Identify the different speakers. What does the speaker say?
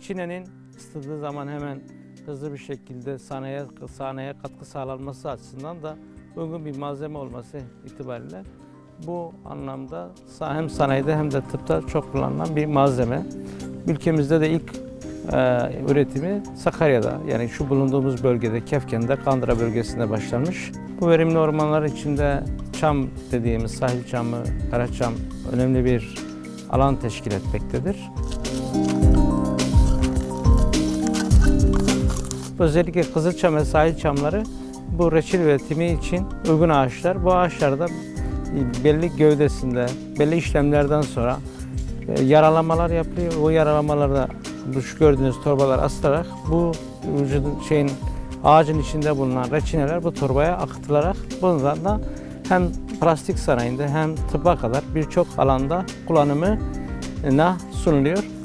Speaker 1: reçinenin ısıtıldığı zaman hemen hızlı bir şekilde sanayiye, sanayiye katkı sağlanması açısından da uygun bir malzeme olması itibariyle bu anlamda hem sanayide hem de tıpta çok kullanılan bir malzeme. Ülkemizde de ilk e, üretimi Sakarya'da yani şu bulunduğumuz bölgede Kefken'de Kandıra bölgesinde başlamış. Bu verimli ormanlar içinde çam dediğimiz sahil çamı, karaçam önemli bir alan teşkil etmektedir. Özellikle Kızılçam ve sahil çamları bu reçil üretimi için uygun ağaçlar. Bu ağaçlarda belli gövdesinde, belli işlemlerden sonra e, yaralamalar yapılıyor. O yaralamalarda bu şu gördüğünüz torbalar asılarak bu vücudun şeyin ağacın içinde bulunan reçineler bu torbaya akıtılarak bundan da hem plastik sanayinde hem tıbba kadar birçok alanda kullanımına sunuluyor.